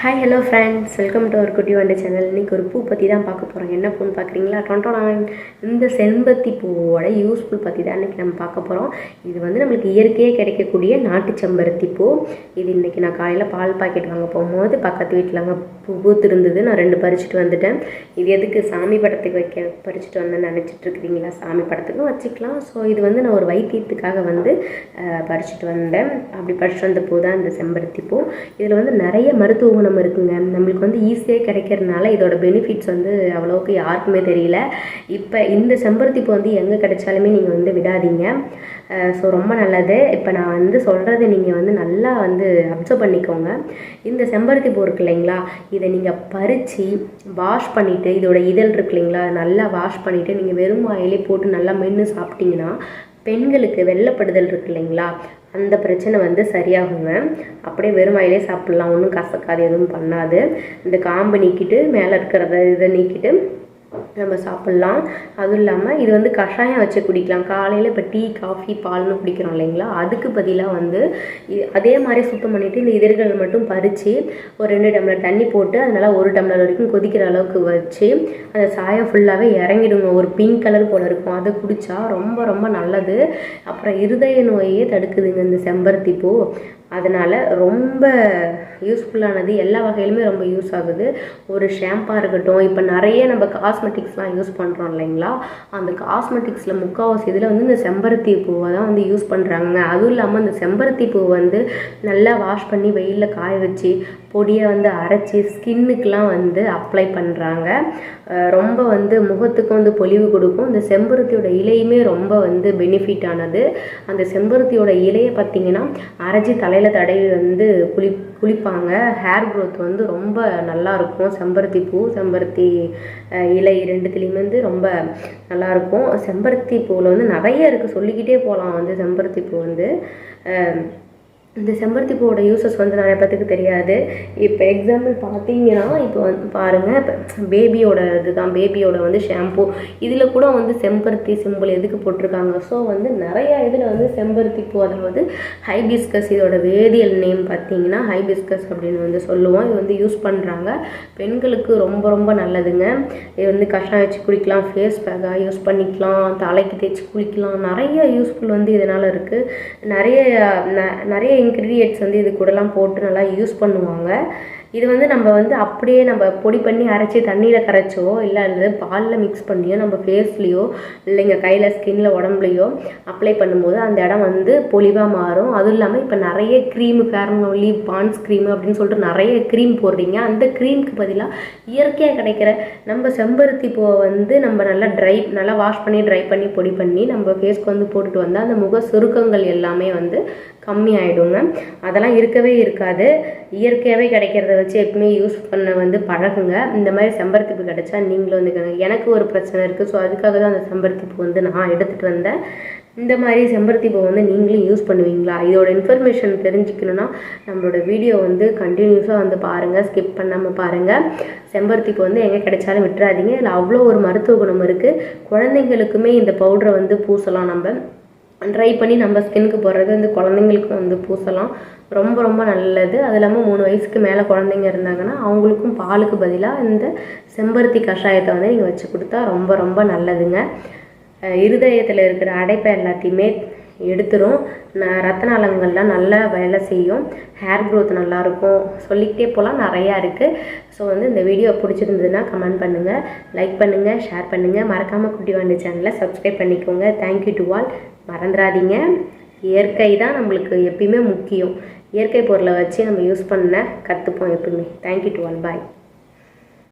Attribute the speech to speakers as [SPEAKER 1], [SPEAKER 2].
[SPEAKER 1] Hi hello friends welcome to our குட்டி வண்டி channel இன்றைக்கி ஒரு பூ பற்றி தான் பார்க்க போகிறோம் என்ன பூன்னு பார்க்குறீங்களா? டொண்டோடான் இந்த செம்பருத்தி பூவோட யூஸ்ஃபுல் பற்றி தான் இன்றைக்கி நம்ம பார்க்க போகிறோம் இது வந்து நம்மளுக்கு இயற்கையே கிடைக்கக்கூடிய நாட்டு செம்பருத்தி பூ. இது இன்றைக்கி நான் காலையில் பால் பாக்கெட் வாங்க போகும்போது பக்கத்து வீட்டில் அங்கே பூ பூத்து இருந்தது நான் ரெண்டு பறிச்சுட்டு வந்துட்டேன். இது எதுக்கு சாமி படத்துக்கு வைக்க பறிச்சுட்டு வந்தேன்னு நினச்சிட்டு இருக்கிறீங்களா? சாமி படத்துக்கும் வச்சுக்கலாம். ஸோ இது வந்து நான் ஒரு வைத்தியத்துக்காக வந்து பறிச்சுட்டு வந்தேன். அப்படி பறிச்சுட்டு வந்த பூ தான் இந்த செம்பருத்தி பூ. இதில் வந்து நிறைய மருத்துவ குணம் இருக்குங்க. நம்மளுக்கு வந்து ஈஸியாக கிடைக்கிறதுனால இதோட பெனிஃபிட்ஸ் வந்து அவ்வளோக்கு யாருக்குமே தெரியல. இப்போ இந்த செம்பருத்தி பூ வந்து எங்கே கிடைச்சாலுமே நீங்கள் வந்து விடாதீங்க. ஸோ ரொம்ப நல்லது. இப்போ நான் வந்து சொல்கிறது நீங்கள் வந்து நல்லா வந்து அப்சர்வ் பண்ணிக்கோங்க. இந்த செம்பருத்தி பூ இருக்கு இல்லைங்களா? இதை நீங்கள் பறித்து வாஷ் பண்ணிவிட்டு இதோட இதழ் இருக்கு இல்லைங்களா? நல்லா வாஷ் பண்ணிவிட்டு நீங்கள் வெறும் வாயிலே போட்டு நல்லா மென்று சாப்பிட்டீங்கன்னா பெண்களுக்கு வெள்ளப்படுதல் இருக்கு இல்லைங்களா? அந்த பிரச்சனை வந்து சரியாகுங்க. அப்படியே வெறும் வாயிலே சாப்பிட்லாம். ஒன்றும் கசக்காது எதுவும் பண்ணாது. இந்த காம்பு நீக்கிட்டு மேலே இருக்கிறத இதை நீக்கிட்டு நம்ம சாப்பிட்லாம். அதுவும் இல்லாமல் இது வந்து கஷாயம் வச்சு குடிக்கலாம். காலையில் இப்போ டீ காஃபி பால்னு குடிக்கிறோம் இல்லைங்களா? அதுக்கு பதிலாக வந்து அதே மாதிரி சுத்தம் பண்ணிவிட்டு இந்த இதழ்கள் மட்டும் பறித்து ஒரு ரெண்டு டம்ளர் தண்ணி போட்டு அதனால் ஒரு டம்ளர் வரைக்கும் கொதிக்கிற அளவுக்கு வச்சு அந்த சாயம் ஃபுல்லாகவே இறங்கிடுங்க. ஒரு பிங்க் கலர் போல் இருக்கும். அதை குடித்தா ரொம்ப ரொம்ப நல்லது. அப்புறம் இருதய நோயே தடுக்குதுங்க இந்த செம்பருத்தி பூ. அதனால் ரொம்ப யூஸ்ஃபுல்லானது எல்லா வகையிலுமே ரொம்ப யூஸ் ஆகுது. ஒரு ஷாம்பாக இருக்கட்டும் இப்போ நிறைய நம்ம காஸ்மெட்டிக்ஸ்லாம் யூஸ் பண்ணுறோம் இல்லைங்களா? அந்த காஸ்மெட்டிக்ஸில் முக்கால்வாசி இதில் வந்து இந்த செம்பருத்தி பூவை தான் வந்து யூஸ் பண்ணுறாங்க அதுவும் இல்லாமல் இந்த செம்பருத்தி பூ வந்து நல்லா வாஷ் பண்ணி வெயிலில் காய வச்சு பொடியை வந்து அரைச்சி ஸ்கின்னுக்கெலாம் வந்து அப்ளை பண்ணுறாங்க ரொம்ப வந்து முகத்துக்கு வந்து பொலிவு கொடுக்கும். இந்த செம்பருத்தியோட இலையுமே ரொம்ப வந்து பெனிஃபிட் ஆனது. அந்த செம்பருத்தியோட இலையை பார்த்தீங்கன்னா அரைச்சி தலையில் தடவி வந்து குளி குளிப்பாங்க. ஹேர் க்ரோத் வந்து ரொம்ப நல்லா இருக்கும் செம்பருத்தி பூ செம்பருத்தி இலை ரெண்டுத்துலேயுமே வந்து ரொம்ப நல்லா இருக்கும் செம்பருத்தி பூவில் வந்து நிறைய இருக்குது சொல்லிக்கிட்டே போகலாம் வந்து செம்பருத்தி பூ வந்து. இந்த செம்பருத்தி பூவோட யூசஸ் வந்து நிறைய பேத்துக்கு தெரியாது. இப்போ எக்ஸாம்பிள் பார்த்தீங்கன்னா இப்போ வந்து பாருங்கள் இப்போ பேபியோட இதுதான் பேபியோட வந்து ஷாம்பு இதில் கூட வந்து செம்பருத்தி சிம்பிள் எதுக்கு போட்டிருக்காங்க? ஸோ வந்து நிறைய இதில் வந்து செம்பருத்தி பூ அதாவது ஹைபிஸ்கஸ் இதோட வேதியியல் நேம் பார்த்தீங்கன்னா ஹைபிஸ்கஸ் அப்படின்னு வந்து சொல்லுவோம். இது வந்து யூஸ் பண்ணுறாங்க பெண்களுக்கு ரொம்ப ரொம்ப நல்லதுங்க. இது வந்து கஷாயம் வச்சு குளிக்கலாம் ஃபேஸ் பேக்காக யூஸ் பண்ணிக்கலாம் தலைக்கு தேய்ச்சி குளிக்கலாம். நிறைய யூஸ்ஃபுல் வந்து இதனால் இருக்குது நிறைய ந- நிறைய இன்க்ரீடியன்ட்ஸ் வந்து இது கூடலாம் போட்டு நல்லா யூஸ் பண்ணுவாங்க. இது வந்து நம்ம வந்து அப்படியே நம்ம பொடி பண்ணி அரைச்சி தண்ணியில் கரைச்சோ இல்லை அல்லது பாலில் மிக்ஸ் பண்ணியோ நம்ம ஃபேஸ்லேயோ இல்லைங்க கையில் ஸ்கின்ல உடம்புலையோ அப்ளை பண்ணும்போது அந்த இடம் வந்து பொலிவாக மாறும். அதுவும் இல்லாமல் இப்போ நிறைய க்ரீமு ஃபேர்னோலி பான்ஸ் க்ரீமு அப்படின்னு சொல்லிட்டு நிறைய க்ரீம் போடுறீங்க. அந்த க்ரீமுக்கு பதிலாக இயற்கையாக கிடைக்கிற நம்ம செம்பருத்தி பூவை வந்து நம்ம நல்லா ட்ரை நல்லா வாஷ் பண்ணி ட்ரை பண்ணி பொடி பண்ணி நம்ம ஃபேஸ்க்கு வந்து போட்டுட்டு வந்தால் அந்த முக சுருக்கங்கள் எல்லாமே வந்து கம்மி ஆகிடுங்க அதெல்லாம் இருக்கவே இருக்காது. இயற்கையாகவே கிடைக்கிறத வச்சு எப்பவுமே யூஸ் பண்ண வந்து பழகுங்க. இந்த மாதிரி செம்பருத்தி பூ கிடைச்சா நீங்களும் வந்து எனக்கு ஒரு பிரச்சனை இருக்குது ஸோ அதுக்காக தான் அந்த செம்பருத்தி பூ வந்து நான் எடுத்துகிட்டு வந்தேன். இந்த மாதிரி செம்பருத்தி பூ வந்து நீங்களும் யூஸ் பண்ணுவீங்களா? இதோட இன்ஃபர்மேஷன் தெரிஞ்சுக்கணுன்னா நம்மளோட வீடியோ வந்து கண்டினியூஸாக வந்து பாருங்கள் ஸ்கிப் பண்ணாமல் பாருங்கள் செம்பருத்தி பூ வந்து எங்கே கிடைச்சாலும் விட்டுறாதீங்க. இதில் அவ்வளோ ஒரு மருத்துவ குணம் இருக்குது குழந்தைங்களுக்குமே இந்த பவுடரை வந்து பூசலாம் நம்ம. ட்ரை பண்ணி நம்ம ஸ்கின்னுக்கு போடுறது வந்து குழந்தைங்களுக்கும் வந்து பூசலாம். ரொம்ப ரொம்ப நல்லது. அது இல்லாமல் மூணு வயசுக்கு மேலே குழந்தைங்க இருந்தாங்கன்னா அவங்களுக்கும் பாலுக்கு பதிலாக இந்த செம்பருத்தி கஷாயத்தை வந்து நீங்கள் வச்சு கொடுத்தா ரொம்ப ரொம்ப நல்லதுங்க. இருதயத்தில் இருக்கிற அடைப்பை எல்லாத்தையுமே எடுத்துரும். ந- ரத்த நாளங்கள்லாம் நல்லா வேலை செய்யும். ஹேர் க்ரோத் நல்லாயிருக்கும் சொல்லிக்கிட்டே போகலாம் நிறையா இருக்குது ஸோ வந்து இந்த வீடியோ பிடிச்சிருந்ததுன்னா கமெண்ட் பண்ணுங்கள் லைக் பண்ணுங்கள் ஷேர் பண்ணுங்கள் மறக்காமல் குட்டி வாண்டி சேனலை சப்ஸ்கிரைப் பண்ணிக்கோங்க. தேங்க்யூ டு ஆல் மறந்துடாதீங்க. இயற்கை தான் நம்மளுக்கு எப்பயுமே முக்கியம். இயற்கை பொருளை வச்சு நம்ம யூஸ் பண்ண கற்றுப்போம் எப்பயுமே. Thank you to one boy